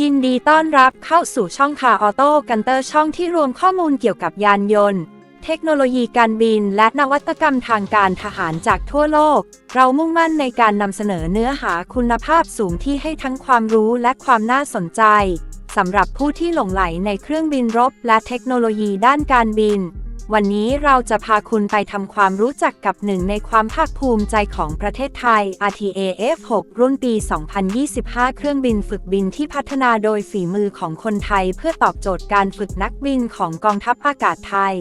ยินดีต้อนรับเข้าสู่ช่องคาออโต้กันเตอร์ช่องที่รวมข้อมูลเกี่ยวกับยานยนต์ เทคโนโลยีการบิน และนวัตกรรมทางการทหารจากทั่วโลก เรามุ่งมั่นในการนำเสนอเนื้อหาคุณภาพสูงที่ให้ทั้งความรู้และความน่าสนใจสำหรับผู้ที่หลงไหลในเครื่องบินรบและเทคโนโลยีด้านการบิน วันนี้เราจะพาคุณไปทำความรู้จักกับหนึ่งในความภาคภูมิใจของประเทศไทย RTA F6 รุ่นปี 2025 เครื่องบินฝึกบินที่พัฒนาโดยฝีมือของคนไทยเพื่อตอบโจทย์การฝึกนักบินของกองทัพอากาศไทย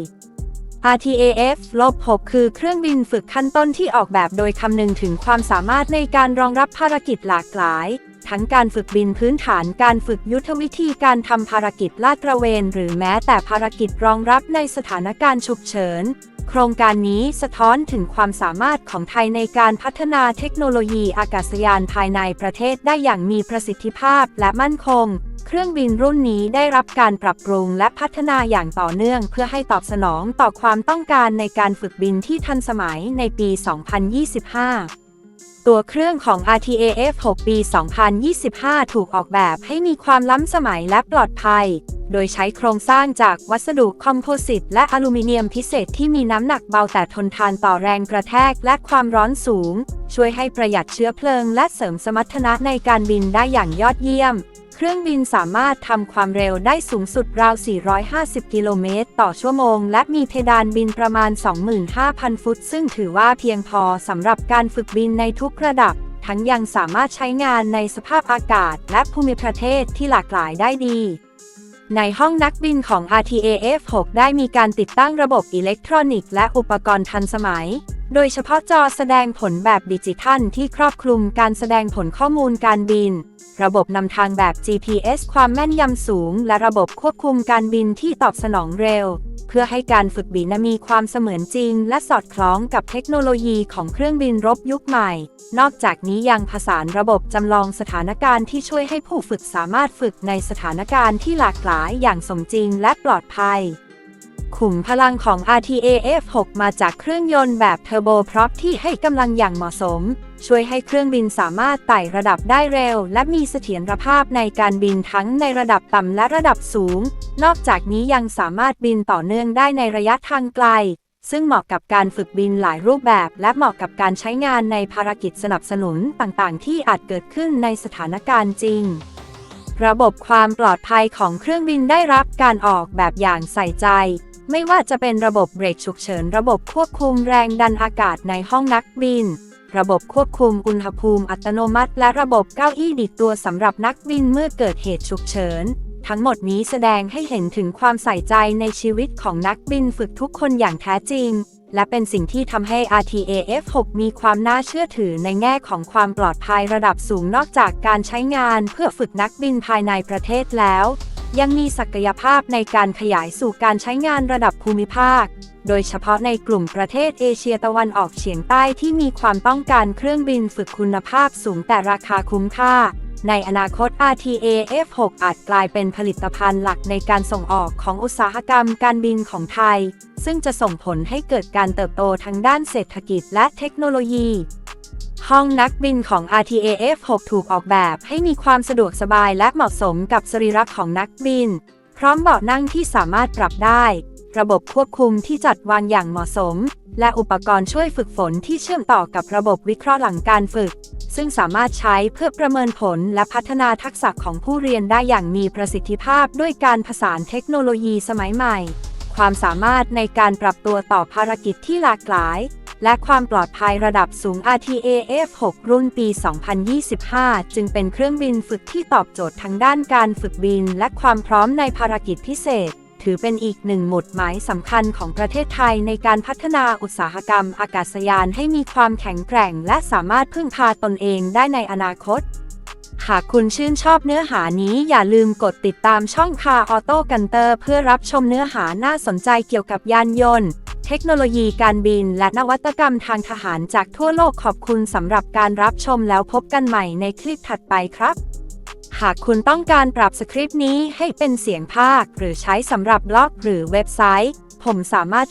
RTAF ลบ6คือเครื่องบินฝึกขั้นต้นที่ออกแบบโดยคำนึงถึงความสามารถในการรองรับภารกิจหลากหลาย ทั้งการฝึกบินพื้นฐานการฝึกยุทธวิธีการทำภารกิจลาดตระเวน หรือแม้แต่ภารกิจรองรับในสถานการณ์ฉุกเฉิน โครงการนี้สะท้อนถึงความสามารถของไทยในการพัฒนาเทคโนโลยีอากาศยานภายในประเทศได้อย่างมีประสิทธิภาพและมั่นคง เครื่องบินรุ่นนี้ได้รับการปรับปรุงและพัฒนาอย่างต่อเนื่อง เพื่อให้ตอบสนองต่อความต้องการในการฝึกบินที่ทันสมัยในปี 2025 ตัวเครื่องของ RTAF 6 ปี 2025 ถูกออกแบบให้มีความล้ำสมัยและปลอดภัย โดยใช้โครงสร้างจากวัสดุคอมโพสิตและอลูมิเนียมพิเศษที่มีน้ำหนักเบาแต่ทนทานต่อแรงกระแทกและความร้อนสูง ช่วยให้ประหยัดเชื้อเพลิงและเสริมสมรรถนะในการบินได้อย่างยอดเยี่ยม เครื่องบินสามารถทำความเร็วได้สูงสุดราว 450 กิโลเมตรต่อชั่วโมง และมีเพดานบินประมาณ 25,000 ฟุต ซึ่งถือว่าเพียงพอสำหรับการฝึกบินในทุกระดับทั้งยังสามารถใช้งานในสภาพอากาศและภูมิประเทศที่หลากหลายได้ดี ในห้องนักบินของ RTAF 6 ได้มีการติดตั้งระบบอิเล็กทรอนิกส์และอุปกรณ์ทันสมัย โดยเฉพาะจอแสดงผลแบบดิจิทัลที่ครอบคลุมการแสดงผลข้อมูลการบิน ระบบนำทางแบบ GPS ความแม่นยำสูง และระบบควบคุมการบินที่ตอบสนองเร็ว เพื่อให้การฝึกบินมีความเสมือนจริง และสอดคล้องกับเทคโนโลยีของเครื่องบินรบยุคใหม่ นอกจากนี้ยังผสานระบบจำลองสถานการณ์ที่ช่วยให้ผู้ฝึกสามารถฝึกในสถานการณ์ที่หลากหลายอย่างสมจริงและปลอดภัย ขุมพลังของ RTAF 6 มาจากเครื่องยนต์แบบเทอร์โบพร็อปที่ให้กำลังอย่างเหมาะสม ช่วยให้เครื่องบินสามารถไต่ระดับได้เร็ว และมีเสถียรภาพในการบินทั้งในระดับต่ำและระดับสูง นอกจากนี้ยังสามารถบินต่อเนื่องได้ในระยะทางไกล ซึ่งเหมาะกับการฝึกบินหลายรูปแบบ และเหมาะกับการใช้งานในภารกิจสนับสนุนต่างๆ ที่อาจเกิดขึ้นในสถานการณ์จริงระบบความปลอดภัยของเครื่องบินได้รับการออกแบบอย่างใส่ใจ ไม่ว่าจะเป็นระบบเบรกฉุกเฉิน ระบบควบคุมแรงดันอากาศในห้องนักบิน ระบบควบคุมอุณหภูมิอัตโนมัติ และระบบเก้าอี้ดิดตัวสำหรับนักบินเมื่อเกิดเหตุฉุกเฉิน ทั้งหมดนี้แสดงให้เห็นถึงความใส่ใจในชีวิตของนักบินฝึกทุกคนอย่างแท้จริง และเป็นสิ่งที่ทำให้ RTAF 6 มีความน่าเชื่อถือในแง่ของความปลอดภัยระดับสูงนอกจากการใช้งานเพื่อฝึกนักบินภายในประเทศแล้ว ยังมีศักยภาพในการขยายสู่การใช้งานระดับภูมิภาค โดยเฉพาะในกลุ่มประเทศเอเชียตะวันออกเฉียงใต้ที่มีความต้องการเครื่องบินฝึกคุณภาพสูงแต่ราคาคุ้มค่า ในอนาคต RTA F6 อาจกลายเป็นผลิตภัณฑ์หลักในการส่งออกของอุตสาหกรรมการบินของไทย ซึ่งจะส่งผลให้เกิดการเติบโตทางด้านเศรษฐกิจและเทคโนโลยี ห้องนักบินของ RTAF 6 ถูกออกแบบให้มีความสะดวกสบายและเหมาะสมกับสรีระของนักบิน พร้อมเบาะนั่งที่สามารถปรับได้ ระบบควบคุมที่จัดวางอย่างเหมาะสม และอุปกรณ์ช่วยฝึกฝนที่เชื่อมต่อกับระบบวิเคราะห์หลังการฝึก ซึ่งสามารถใช้เพื่อประเมินผลและพัฒนาทักษะของผู้เรียนได้อย่างมีประสิทธิภาพด้วยการผสานเทคโนโลยีสมัยใหม่ ความสามารถในการปรับตัวต่อภารกิจที่หลากหลาย และความปลอดภัยระดับสูง RTAF 6 รุ่นปี 2025 จึงเป็นเครื่องบินฝึกที่ตอบโจทย์ทั้งด้านการฝึกบิน และความพร้อมในภารกิจพิเศษ ถือเป็นอีกหนึ่งหมุดหมายสำคัญของประเทศไทยในการพัฒนาอุตสาหกรรมอากาศยานให้มีความแข็งแกร่ง และสามารถพึ่งพาตนเองได้ในอนาคตหากคุณชื่นชอบเนื้อหานี้อย่าลืมกดติดตามช่องคาออโต้กันเตอร์เพื่อรับชมเนื้อหาน่าสนใจเกี่ยวกับยานยนต์ เทคโนโลยีการบินและนวัตกรรมทางทหารจากทั่วโลกขอบคุณสำหรับการรับชมแล้วพบกันใหม่ในคลิปถัดไปครับ หากคุณต้องการปรับสคริปต์นี้ให้เป็นเสียงภาค หรือใช้สำหรับบล็อกหรือเว็บไซต์ ผมสามารถ